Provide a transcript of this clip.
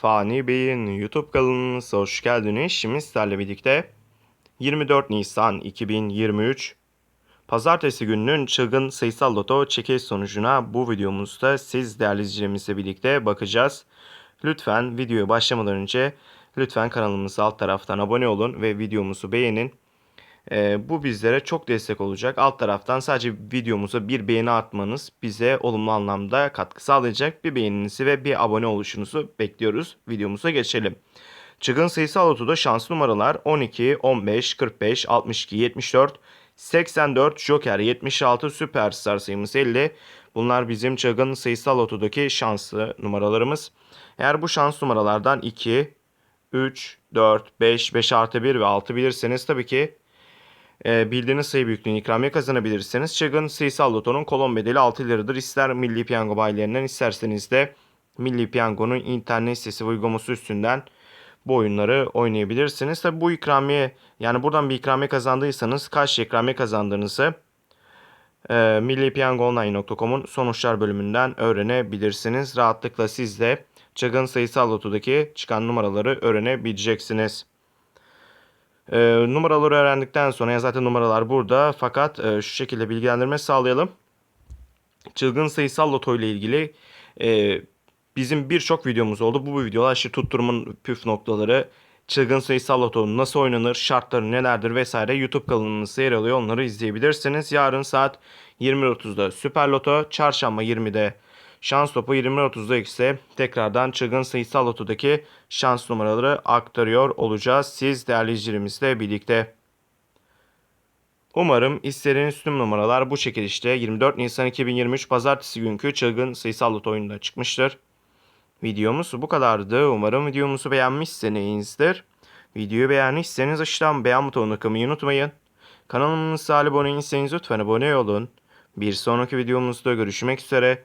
Fani Bey'in YouTube kanalımıza hoş geldiniz. Şimdi sizlerle birlikte 24 Nisan 2023 Pazartesi gününün çılgın sayısal loto çekiliş sonucuna bu videomuzda siz değerli izleyicilerimizle birlikte bakacağız. Lütfen videoya başlamadan önce lütfen kanalımıza alt taraftan abone olun ve videomuzu beğenin. Ee, bu bizlere çok destek olacak. Alt taraftan sadece videomuza bir beğeni atmanız bize olumlu anlamda katkı sağlayacak. Bir beğeninizi ve bir abone oluşunuzu bekliyoruz. Videomuza geçelim. Çılgın sayısal lotoda şans numaralar 12, 15, 45, 62, 74, 84, Joker 76, Süperstar sayımız 50. Bunlar bizim çılgın sayısal lotodaki şanslı numaralarımız. Eğer bu şans numaralardan 2, 3, 4, 5, 5 artı 1 ve 6 bilirseniz tabii ki e, bildiğiniz sayı büyüklüğünü ikramiye kazanabilirsiniz. Çılgın sayısal lotonun kolon bedeli 6 liradır. İster Milli Piyango bayilerinden isterseniz de Milli Piyango'nun internet sitesi ve uygulaması üstünden bu oyunları oynayabilirsiniz. Tabi bu ikramiye yani buradan bir ikramiye kazandıysanız kaç ikramiye kazandığınızı e, millipiyangoonline.com'un sonuçlar bölümünden öğrenebilirsiniz. Rahatlıkla siz de çılgın sayısal lotodaki çıkan numaraları öğrenebileceksiniz. E, numaraları öğrendikten sonra ya zaten numaralar burada fakat e, şu şekilde bilgilendirme sağlayalım. Çılgın sayısal loto ile ilgili e, bizim birçok videomuz oldu. Bu videolar işte tutturumun püf noktaları, çılgın sayısal loto nasıl oynanır, şartları nelerdir vesaire YouTube kanalımızda yer alıyor. Onları izleyebilirsiniz. Yarın saat 20.30'da Süper Loto, çarşamba 20'de Şans topu 20.30'da ise tekrardan çılgın sayısal lotodaki şans numaraları aktarıyor olacağız. Siz değerli izleyicilerimizle birlikte. Umarım istediğiniz tüm numaralar bu çekilişte 24 Nisan 2023 Pazartesi günkü çılgın sayısal loto oyununda çıkmıştır. Videomuz bu kadardı. Umarım videomuzu beğenmişsinizdir. Videoyu beğendiyseniz aşağıdan beğen butonuna kılmayı unutmayın. Kanalımıza abone değilseniz lütfen abone olun. Bir sonraki videomuzda görüşmek üzere.